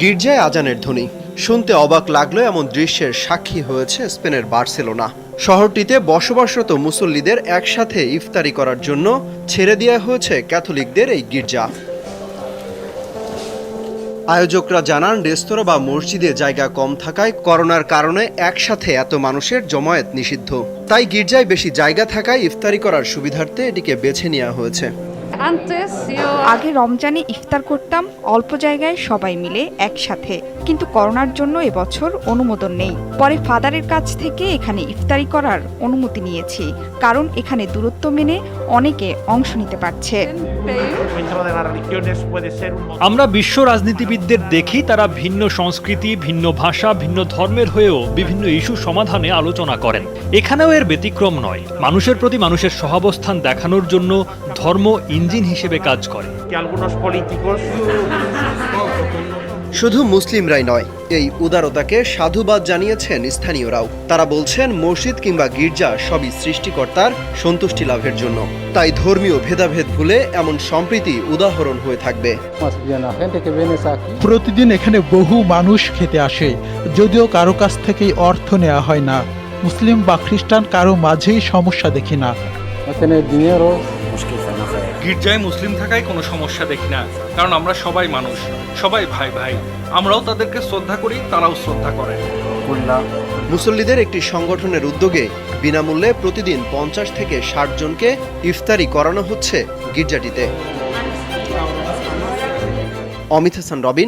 গির্জায় আজানের ধ্বনি। শুনতে অবাক লাগল এমন দৃশ্যের সাক্ষী হয়েছে স্পেনের বার্সেলোনা। শহরটিতে বসবাসরত মুসল্লিদের একসাথে ইফতারি করার জন্য ছেড়ে দেওয়া হয়েছে ক্যাথলিকদের এই গির্জা। আয়োজকরা জানান, রেস্তোরাঁ বা মসজিদে জায়গা কম থাকায় করোনার কারণে একসাথে এত মানুষের জমায়েত নিষিদ্ধ। তাই গির্জায় বেশি জায়গা থাকায় ইফতারি করার সুবিধার্থে এটিকে বেছে নেওয়া হয়েছে। আগে রমজানে ইফতার করতাম অল্প জায়গায় সবাই মিলে একসাথে। কিন্তু করোনার জন্য এবছর অনুমোদন নেই। পরে ফাদারের কাছ থেকে এখানে ইফতারি করার অনুমতি নিয়েছি। কারণ এখানে দূরত্ব মেনে অনেকে অংশ নিতে পারছে. আমরা বিশ্ব রাজনীতিবিদদের দেখি তারা ভিন্ন সংস্কৃতি ভিন্ন ভাষা ভিন্ন ধর্মের হয়েও বিভিন্ন ইস্যু সমাধানে আলোচনা করেন। এখানেও এর ব্যতিক্রম নয়। মানুষের প্রতি মানুষের সহাবস্থান দেখানোর জন্য ধর্ম ইঞ্জিন হিসেবে কাজ করে। শুধু মুসলিমরাই নয় এই উদারতাকে সাধুবাদ জানিয়েছেন স্থানীয়রাও। তারা বলছেন মসজিদ কিংবা গির্জা সবই সৃষ্টিকর্তার সন্তুষ্টি লাভের জন্য। তাই ধর্মীয় ভেদাভেদ ভুলে এমন সম্প্রীতি উদাহরণ হয়ে থাকবে। প্রতিদিন এখানে বহু মানুষ খেতে আসে যদিও কারও কাছ থেকেই অর্থ নেওয়া হয় না। মুসলিম বা খ্রিস্টান কারও মাঝেই সমস্যা দেখি না। গির্জায় মুসলিম থাকায় কোনো সমস্যা দেখি না, কারণ আমরা সবাই মানুষ, সবাই ভাই ভাই। আমরাও তাদেরকে শ্রদ্ধা করি, তারাও শ্রদ্ধা করে। মুসল্লিদের একটি সংগঠনের উদ্যোগে বিনামূল্যে প্রতিদিন পঞ্চাশ থেকে ষাট জনকে ইফতারি করানো হচ্ছে গির্জাটিতে। অমিত হাসান, রবিন।